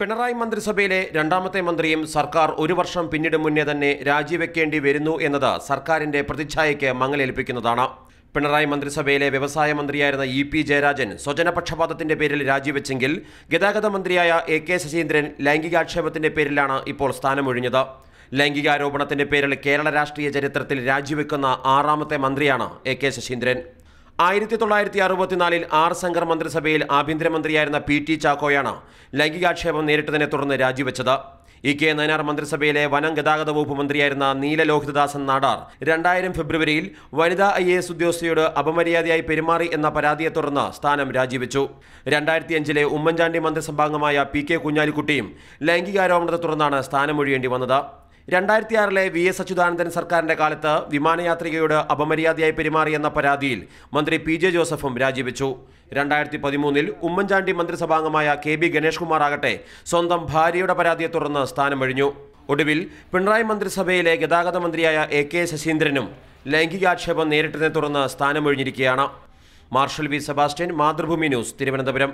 പിണറായി മന്ത്രിസഭയിലെ രണ്ടാമത്തെ മന്ത്രിയും സർക്കാർ ഒരു വർഷം പിന്നിടും മുന്നേ തന്നെ രാജിവെക്കേണ്ടി വരുന്നു എന്നത് സർക്കാരിന്റെ പ്രതിച്ഛായയ്ക്ക് മങ്ങലേൽപ്പിക്കുന്നതാണ്. പിണറായി മന്ത്രിസഭയിലെ വ്യവസായ മന്ത്രിയായിരുന്ന ഇ പി ജയരാജൻ സ്വജനപക്ഷപാതത്തിന്റെ പേരിൽ രാജിവെച്ചെങ്കിൽ ഗതാഗത മന്ത്രിയായ എ കെ ശശീന്ദ്രൻ ലൈംഗികാക്ഷേപത്തിന്റെ പേരിലാണ് ഇപ്പോൾ സ്ഥാനമൊഴിഞ്ഞത്. ലൈംഗികാരോപണത്തിന്റെ പേരിൽ കേരള രാഷ്ട്രീയ ചരിത്രത്തിൽ രാജിവെക്കുന്ന ആറാമത്തെ മന്ത്രിയാണ് എ കെ ശശീന്ദ്രൻ. ആയിരത്തി തൊള്ളായിരത്തി അറുപത്തിനാലിൽ ആർ ശങ്കർ മന്ത്രിസഭയിൽ ആഭ്യന്തരമന്ത്രിയായിരുന്ന പി ടി ചാക്കോയാണ് ലൈംഗികാക്ഷേപം നേരിട്ടതിനെ തുടർന്ന് രാജിവെച്ചത്. ഇ കെ നയനാർ മന്ത്രിസഭയിലെ വനം ഗതാഗത വകുപ്പ് മന്ത്രിയായിരുന്ന നീലലോഹിതദാസൻ നാടാർ രണ്ടായിരം ഫെബ്രുവരിയിൽ വനിതാ ഐ എ എസ് ഉദ്യോഗസ്ഥയോട് അപമര്യാദയായി പെരുമാറി എന്ന പരാതിയെ തുടർന്ന് സ്ഥാനം രാജിവെച്ചു. രണ്ടായിരത്തി അഞ്ചിലെ ഉമ്മൻചാണ്ടി മന്ത്രിസഭാംഗമായ പി കെ കുഞ്ഞാലിക്കുട്ടിയും ലൈംഗികാരോപണത്തെ തുടർന്നാണ് സ്ഥാനമൊഴിയേണ്ടി വന്നത്. രണ്ടായിരത്തി ആറിലെ വി എസ് അച്യുതാനന്ദൻ സർക്കാരിന്റെ കാലത്ത് വിമാനയാത്രികയോട് അപമര്യാദയായി പെരുമാറിയെന്ന പരാതിയിൽ മന്ത്രി പി ജെ ജോസഫും രാജിവെച്ചു. രണ്ടായിരത്തി പതിമൂന്നിൽ ഉമ്മൻചാണ്ടി മന്ത്രിസഭാംഗമായ കെ ബി ഗണേഷ് കുമാർ ആകട്ടെ സ്വന്തം ഭാര്യയുടെ പരാതിയെ തുടർന്ന് സ്ഥാനമൊഴിഞ്ഞു ഒടുവിൽ പിണറായി മന്ത്രിസഭയിലെ ഗതാഗത മന്ത്രിയായ എ കെ ശശീന്ദ്രനും ലൈംഗികാക്ഷേപം നേരിട്ടതിനെ തുടർന്ന് സ്ഥാനമൊഴിഞ്ഞിരിക്കുകയാണ്. Marshal V Sebastian Mathrubhumi news Thiruvananthapuram.